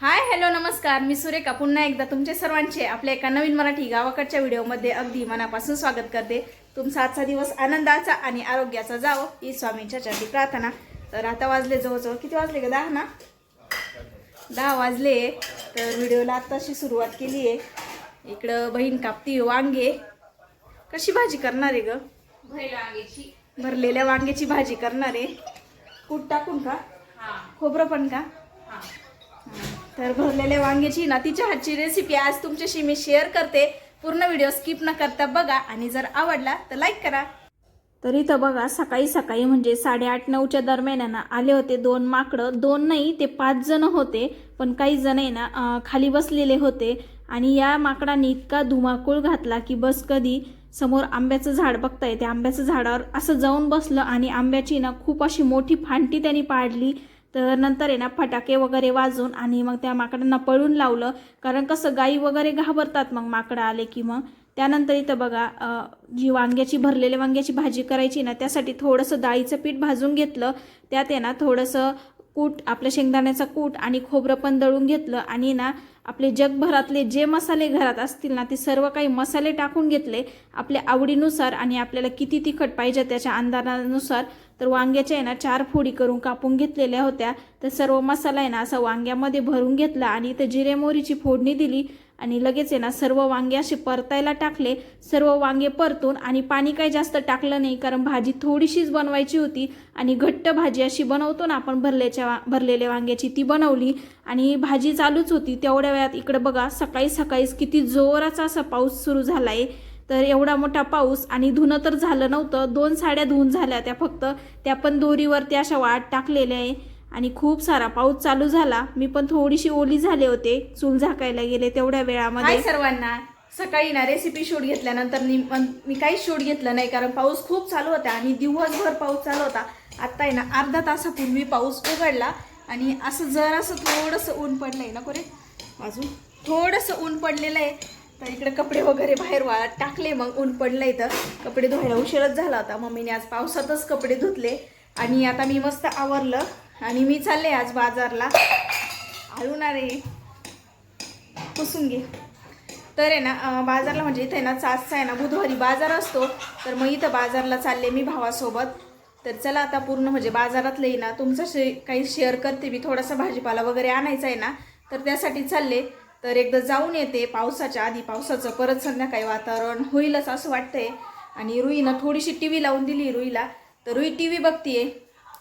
Hi hello नमस्कार. मी सुरेखा. पुन्हा एकदा तुमचे सर्वांचे आपल्या एका नवीन मराठी गावाकडच्या व्हिडिओमध्ये अगदी मनापासून स्वागत करते. तुमचा आजचा दिवस आनंदाचा आणि आरोग्याचा जावो ही स्वामींच्या चरणी प्रार्थना. तर आता वाजले जवळजवळ किती वाजले का दहा ना? दहा वाजले. तर व्हिडिओला आत्ताशी सुरुवात केली आहे. इकडं बहीण कापती वांगे. कशी भाजी करणार आहे ग? वांग्याची. भरलेल्या वांग्याची भाजी करणार आहे. कूट टाकून का? खोबरं पण का? तर भरलेल्या वांग्याची ना तिच्या हातची रेसिपी आज तुमच्याशी मी शेअर करते. पूर्ण व्हिडिओ स्किप न करता बघा आणि जर आवडला तर लाईक करा. तर इथं बघा सकाळी सकाळी म्हणजे साडेआठ नऊच्या दरम्यान ना आले होते दोन माकडं. दोन नाही ते पाच जण होते पण काही जण आहे ना खाली बसलेले होते. आणि या माकडांनी इतका धुमाकूळ घातला की बस कधी समोर आंब्याचं झाड बघताय त्या आंब्याचं झाडावर असं जाऊन बसलं आणि आंब्याची ना खूप अशी मोठी फांटी त्यांनी पाडली. तर नंतर आहे ना फटाके वगैरे वाजून आणि मग त्या माकडांना पळून लावलं. कारण कसं गाई वगैरे घाबरतात मग माकडं आले की मग. त्यानंतर इथं बघा जी वांग्याची भरलेल्या वांग्याची भाजी करायची ना त्यासाठी थोडंसं डाळीचं पीठ भाजून घेतलं. त्यात आहे ना थोडंसं कूट आपल्या शेंगदाण्याचा कूट आणि खोबरं पण दळून घेतलं. आणि ना आपले जगभरातले जे मसाले घरात असतील ना ते सर्व काही मसाले टाकून घेतले. आपल्या आवडीनुसार आणि आपल्याला किती तिखट पाहिजे त्याच्या अंदाजानुसार. तर वांग्याच्या आहे ना चार फोडी करून कापून घेतलेल्या होत्या. तर सर्व मसाला आहे ना असा वांग्यामध्ये भरून घेतला आणि इथं जिरे मोहरीची फोडणी दिली. आणि लगेच आहे ना सर्व वांगे असे परतायला टाकले. सर्व वांगे परतून आणि पाणी काही जास्त टाकलं नाही कारण भाजी थोडीशीच बनवायची होती. आणि घट्ट भाजी अशी बनवतो ना आपण भरल्याच्या वा भरलेल्या वांग्याची ती बनवली. आणि भाजी चालूच होती. तेवढ्या वेळात इकडं बघा सकाळी सकाळीच किती जोराचा असा पाऊस सुरू झाला आहे तर एवढा मोठा पाऊस आणि धुणं तर झालं नव्हतं. दोन साड्या धुवून झाल्या त्या फक्त. त्या पण दोरीवरती अशा वाट टाकलेल्या आहे. आणि खूप सारा पाऊस चालू झाला. मी पण थोडीशी ओली झाले होते. चूल झाकायला गेले तेवढ्या वेळामध्ये. सर्वांना. सकाळी ना रेसिपी शूट घेतल्यानंतर मी काहीच शूट घेतलं नाही कारण पाऊस खूप चालू होता आणि दिवसभर पाऊस चालू होता. आता आहे ना अर्धा तासापूर्वी पाऊस उघडला आणि असं जर असं थोडंसं ऊन पडलंय. ना कोरे अजून थोडंसं ऊन पडलेलं आहे. तर इकडे कपडे वगैरे बाहेर वाळत टाकले मग ऊन पडलं इथं. कपडे धुवायला उशीरच झाला होता. मम्मीने आज पावसातच कपडे धुतले. आणि आता मी मस्त आवरलं. आणि मी चालले आज बाजारला. ना रे पुसून घे. तर आहे ना बाजारला म्हणजे इथे ना चाचचा आहे ना बुधवारी बाजार असतो. तर मग इथं बाजारला चालले मी भावासोबत. तर चला आता पूर्ण म्हणजे बाजारातलं आहे ना तुमचं काही शेअर करते मी. थोडासा भाजीपाला वगैरे आणायचा आहे ना तर त्यासाठी चालले. तर एकदा जाऊन येते. पावसाच्या आधी पावसाचं परत संध्याकाळी वातावरण होईलच असं वाटतंय. आणि रुईनं थोडीशी टी व्ही लावून दिली रुईला. तर रुई टी व्ही बघतीये.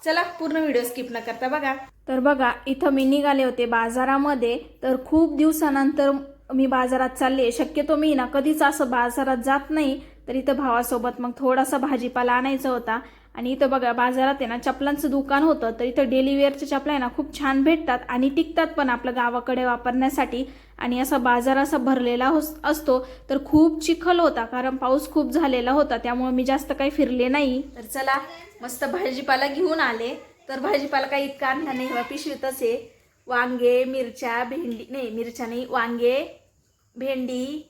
चला पूर्ण व्हिडिओ स्किप न करता बघा. तर बघा इथं मी निघाले होते बाजारामध्ये. तर खूप दिवसानंतर मी बाजारात चालले शक्यतो मी ना कधीच असं बाजारात जात नाही. तर इथं भावासोबत मग थोडासा भाजीपाला आणायचा होता. आणि इथं बघा बाजारात आहे ना चपलांचं दुकान होतं. तर इथं डेलीवेअरच्या चपला आहे ना खूप छान भेटतात. आणि टिकतात पण आपलं गावाकडे वापरण्यासाठी. आणि असा बाजार असा भरलेला हो असतो तर खूप चिखल होता कारण पाऊस खूप झालेला होता त्यामुळे मी जास्त काही फिरले नाही. तर चला मस्त भाजीपाला घेऊन आले. तर भाजीपाला काही इतका आणला नाही किंवा पिशवीतच आहे. वांगे मिरच्या भेंडी नाही मिरच्या नाही वांगे भेंडी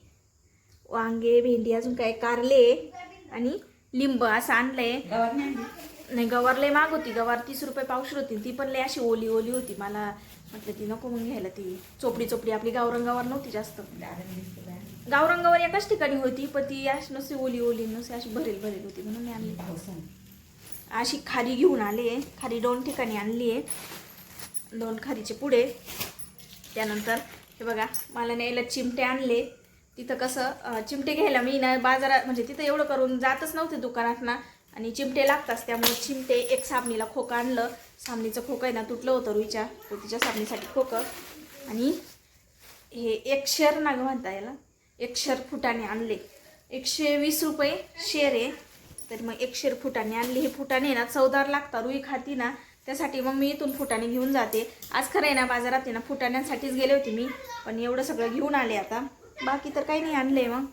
वांगे भेंडी अजून काय कारले आणि लिंब असं आणलंय. नाही गवार लय माग होती. गवार तीस रुपये पावशर होती. ती पण लय अशी ओली ओली होती. मला म्हटलं ती नको मग घ्यायला. ती चोपडी चोपडी. आपली गावरंगावर नव्हती जास्त. गावरंगावर एकाच ठिकाणी होती पण ती अशी नुसती ओली ओली नसे अशी भरेल भरेल होती. म्हणून मी आणली. अशी खारी घेऊन आले. खारी दोन ठिकाणी आणली आहे. दोन खारीचे पुढे. त्यानंतर हे बघा मला न्यायला चिमटे आणले. तिथं कसं चिमटे घ्यायला मी ना बाजारात म्हणजे तिथं एवढं करून जातच नव्हते दुकानात ना. आणि चिमटे लागतात त्यामुळे चिमटे एक साबणीला खोकं आणलं. साबणीचं खोकं आहे ना तुटलं होतं रुईच्या तर तिच्या साबणीसाठी खोकं. आणि हे एक शेर ना म्हणता याला? एक शेर फुटाने आणले. एकशे वीस रुपये शेर आहे. तर मग एक शेर फुटाने आणली. हे फुटाने ना चवदार लागतात रुई खाती ना त्यासाठी मग मी इथून फुटाने घेऊन जाते. आज खरं आहे ना बाजारात आहे ना फुटाण्यांसाठीच गेले होते मी पण एवढं सगळं घेऊन आले आता. बाकी तर काही नाही आणले मग.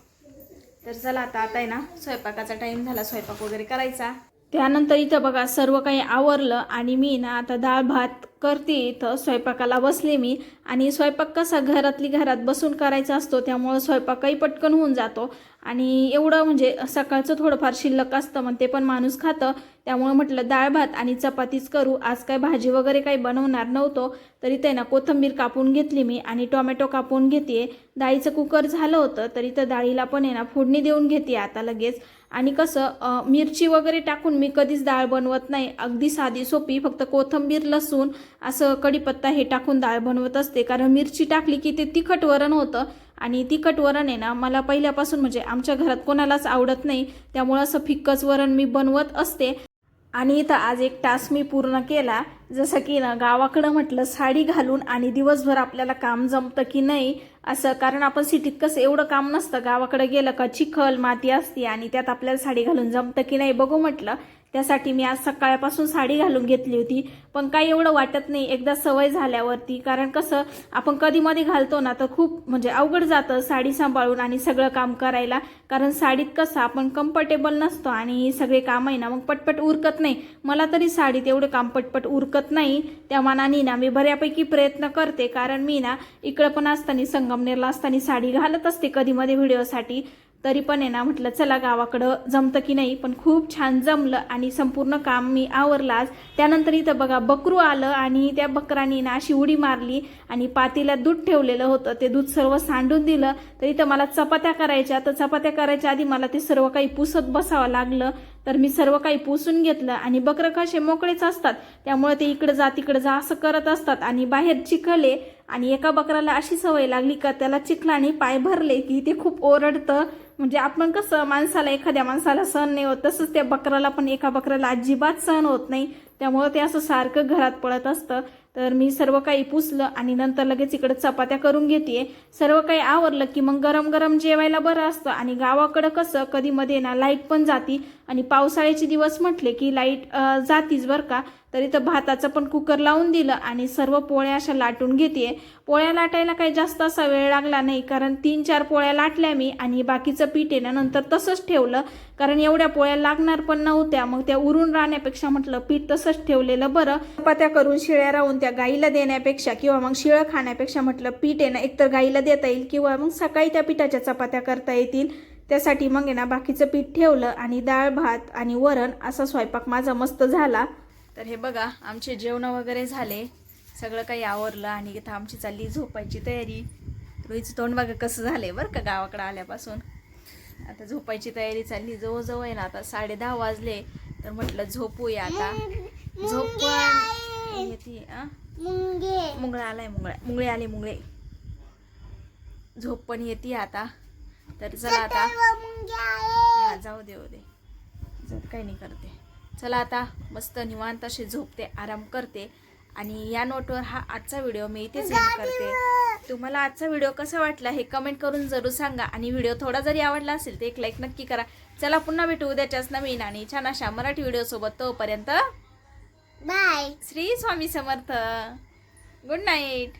तर चला आता आता आहे ना स्वयंपाकाचा टाईम झाला स्वयंपाक वगैरे करायचा. त्यानंतर इथं बघा सर्व काही आवरलं आणि मी ना आता डाळ भात करते इथं स्वयंपाकाला बसले मी. आणि स्वयंपाक कसा घरातली घरात बसून करायचा असतो त्यामुळं स्वयंपाकही पटकन होऊन जातो. आणि एवढं म्हणजे सकाळचं थोडंफार शिल्लक असतं मग ते पण माणूस खातं. त्यामुळं म्हटलं डाळ भात आणि चपातीच करू. आज काय भाजी वगैरे काही बनवणार नव्हतो तरी ते ना कोथिंबीर कापून घेतली मी आणि टोमॅटो कापून घेते. डाळीचं कुकर झालं होतं तरी तर डाळीला पण आहे ना फोडणी देऊन घेते आता लगेच. आणि कसं मिरची वगैरे टाकून मी कधीच डाळ बनवत नाही. अगदी साधी सोपी फक्त कोथिंबीर लसूण असं कढीपत्ता हे टाकून डाळ बनवत असते. कारण मिरची टाकली की ते तिखट वरण होतं. आणि तिखट वरण आहे ना मला पहिल्यापासून म्हणजे आमच्या घरात कोणालाच आवडत नाही. त्यामुळं असं फिक्कच वरण मी बनवत असते. आणि इथं आज एक टास्क मी पूर्ण केला. जसं की ना गावाकडं म्हटलं साडी घालून आणि दिवसभर आपल्याला काम जमतं की नाही असं कारण आपण सिटीत कसं एवढं काम नसतं. गावाकडे गेलं का चिखल माती असते आणि त्यात आपल्याला साडी घालून जमतं की नाही बघू म्हटलं. त्यासाठी मी आज सकाळपासून साडी घालून घेतली होती. पण काही एवढं वाटत नाही. एकदा सवय झाल्यावरती. कारण कसं आपण कधी मध्ये घालतो ना तर खूप म्हणजे अवघड जातं साडी सांभाळून आणि सगळं काम करायला. कारण साडीत कसं आपण कम्फर्टेबल नसतो आणि सगळे काम आहे ना मग पटपट उरकत नाही. मला तरी साडीत एवढं काम पटपट उरकत नाही. त्या मानाने ना मी बऱ्यापैकी प्रयत्न करते. कारण मी ना इकडं पण असताना संगमनेरला असताना साडी घालत असते कधी मध्ये व्हिडिओसाठी. तरी पण आहे ना म्हटलं चला गावाकडं जमतं की नाही पण खूप छान जमलं आणि संपूर्ण काम मी आवरलं आज. त्यानंतर इथं बघा बकरू आलं आणि त्या बकरानी ना अशी उडी मारली आणि पातीला दूध ठेवलेलं होतं. ते दूध सर्व सांडून दिलं. तर इथं मला चपात्या करायच्या. तर चपात्या करायच्या आधी मला ते सर्व काही पुसत बसावं लागलं. तर मी सर्व काही पुसून घेतलं आणि बकरं कसे मोकळेच असतात. त्यामुळे ते इकडं जा तिकडं जा असं करत असतात आणि बाहेर चिखले आणि एका बकराला अशी सवय लागली का त्याला चिखलाने पाय भरले की ते खूप ओरडतं. म्हणजे आपण कसं माणसाला एखाद्या माणसाला सहन नाही होत तसंच त्या बकराला पण एका बकराला अजिबात सहन होत नाही. त्यामुळं ते असं सारखं घरात पळत असतं. तर मी सर्व काही पुसलं आणि नंतर लगेच इकडं चपात्या करून घेते सर्व काही आवरलं की मग गरम गरम जेवायला बरं असतं. आणि गावाकडं कसं कधी मध्ये ना लाइट पण जाती. आणि पावसाळ्याचे दिवस म्हटले की लाइट जातीच बरं का. तरी तर भाताचं पण कुकर लावून दिलं आणि सर्व पोळ्या अशा लाटून घेते पोळ्या लाटायला काही जास्त असा वेळ लागला नाही कारण तीन चार पोळ्या लाटल्या मी आणि बाकीचं पीठ आहे ना नंतर तसंच ठेवलं. कारण एवढ्या पोळ्या लागणार पण नव्हत्या मग त्या उरून राहण्यापेक्षा म्हटलं पीठ तसंच ठेवलेलं बरं. पत्या करून शिळ्या राहून त्या गाईला देण्यापेक्षा किंवा मग शिळं खाण्यापेक्षा म्हटलं पीठ आहे ना एकतर गाईला देता येईल किंवा मग सकाळी त्या पिठाच्या चपात्या करता येतील. त्यासाठी मग आहे ना बाकीचं पीठ ठेवलं आणि डाळ भात आणि वरण असा स्वयंपाक माझा मस्त झाला. तर हे बघा आमचे जेवण वगैरे झाले. सगळं काही आवरलं आणि इथं आमची चालली झोपायची तयारी. रोहितचं तोंड बघा कसं झालंय बरं का गावाकडं आल्यापासून. आता झोपायची तयारी चालली जवळजवळ आहे ना आता साडे दहा वाजले. तर म्हटलं झोपूया आता. झोप पण येते आ? मुंगळा आलाय मुंगळा. मुंगळे आले मुंगळे. झोप पण येते आता. तर चला आता. हा जाऊ दे दे, काही नाही करते. चला आता मस्त निवांत अशी झोपते आराम करते. आणि या नोटवर हा आजचा व्हिडिओ मी इथेच एंड करते. तुम्हाला आजचा व्हिडिओ कसा वाटला हे कमेंट करून जरूर सांगा. आणि व्हिडिओ थोडा जरी आवडला असेल तर एक लाईक नक्की करा. चला पुन्हा भेटू उद्याच्याच नवीन आणि छान अशा मराठी व्हिडिओ सोबत तोपर्यंत bye Shri Swami Samarth. Good night